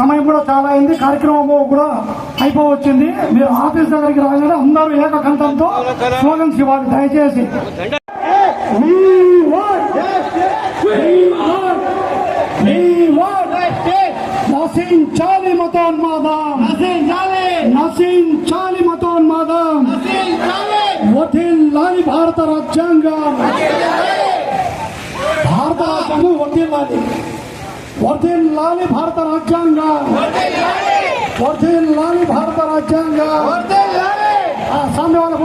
సమయం కూడా చాలా అయింది. కార్యక్రమం కూడా అయిపోవచ్చింది. మీరు ఆఫీస్ దగ్గరికి రాగానే అందరూ ఏకకంఠంతో స్లోగన్స్ ఇవ్వాలి. దయచేసి. నశించాలి మతోన్మాదం. నశించాలి. మతోన్మాదం వదిల్లాలి భారత రాజ్యాంగం భారత రాజ్యాంగం వదిల్లాలి వర్ధిల్లాలి భారత రాజ్యాంగం భారత రాజ్యాంగం ఆ, సామ్య వాళ్ళ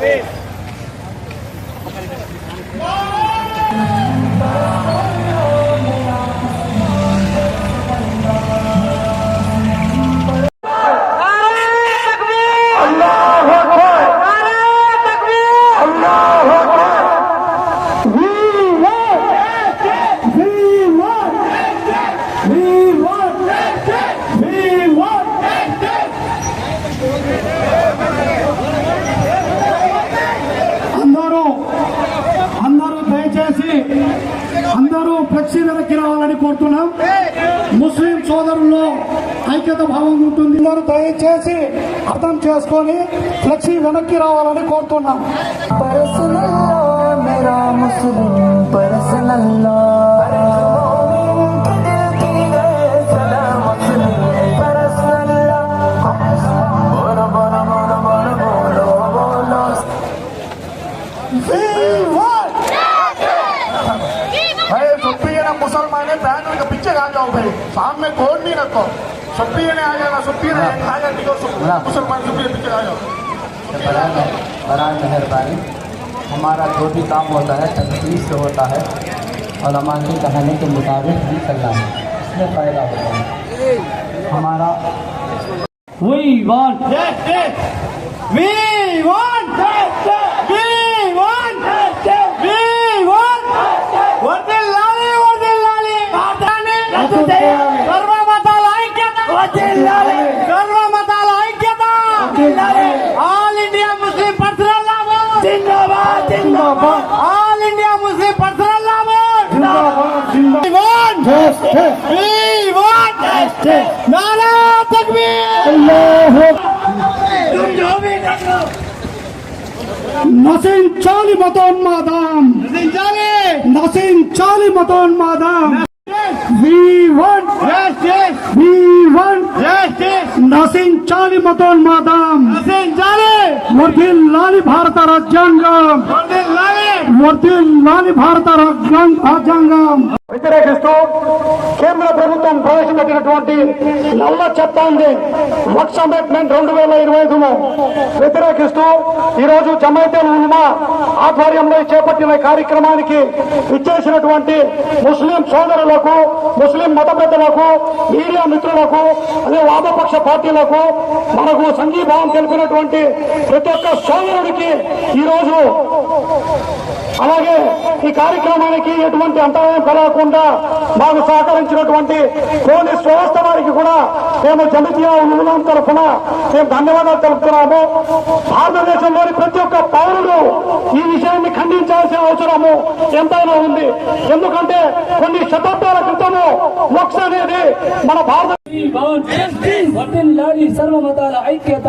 Peace. లక్ష్యం వెనక్కి రావాలని కోరుతున్నాం. ముస్లిం సోదరుల్లో ఐక్యత భావం ఉంటుంది. దయచేసి అర్థం చేసుకొని ఫ్లెక్సీ వెనక్కి రావాలని కోరుతున్నాం. We want سامنے کون نہیں رکھو۔ سپی نے آیا نا سپی نے ہاں۔ آیا جاتی ہاں۔ مسلمان سپی پیچھے آ جاؤ برائے مہربانی۔ ہمارا جو بھی کام ہوتا ہے تنقید سے ہوتا ہے۔ علماء کی کہانی کے مطابق ہی کرنا ہے۔ اس میں فائدہ ہوتا ہے۔ ہمارا وی وانٹ وی وان نسین چالی متون مادام نسین چالی متون مادام نسین ون چالی متون مادام ورتی لالی بھارت راجیانگم ورتی لالی بھارت راجیانگم వ్యతిరేకిస్తూ కేంద్ర ప్రభుత్వం ప్రవేశపెట్టినటువంటి నల్ల చట్టాన్ని వక్స్ అమెండ్మెంట్ రెండు వేల ఇరవై ఐదును వ్యతిరేకిస్తూ ఈరోజు జమైతే ఉల్మా ఆధ్వర్యంలో చేపట్టిన కార్యక్రమానికి ఇచ్చేసినటువంటి ముస్లిం సోదరులకు ముస్లిం మత పెద్దలకు మీడియా మిత్రులకు అదే వామపక్ష పార్టీలకు మనకు సంఘీభావం తెలిపినటువంటి ప్రతి ఒక్క సోదరుడికి ఈరోజు అలాగే ఈ కార్యక్రమానికి ఎటువంటి అంతరాయం కలగకుండా మాకు సహకరించినటువంటి పోలీస్ వ్యవస్థ వారికి కూడా మేము జమితియా ఉల్లాం తరఫున మేము ధన్యవాదాలు తెలుపుతున్నాము. భారతదేశంలోని ప్రతి ఒక్క పౌరుడు ఈ విషయాన్ని ఖండించాల్సిన అవసరము ఎంతైనా ఉంది. ఎందుకంటే కొన్ని శతాబ్దాల క్రితము వక్స్ అనేది మన భారత సర్వమతాల ఐక్యత.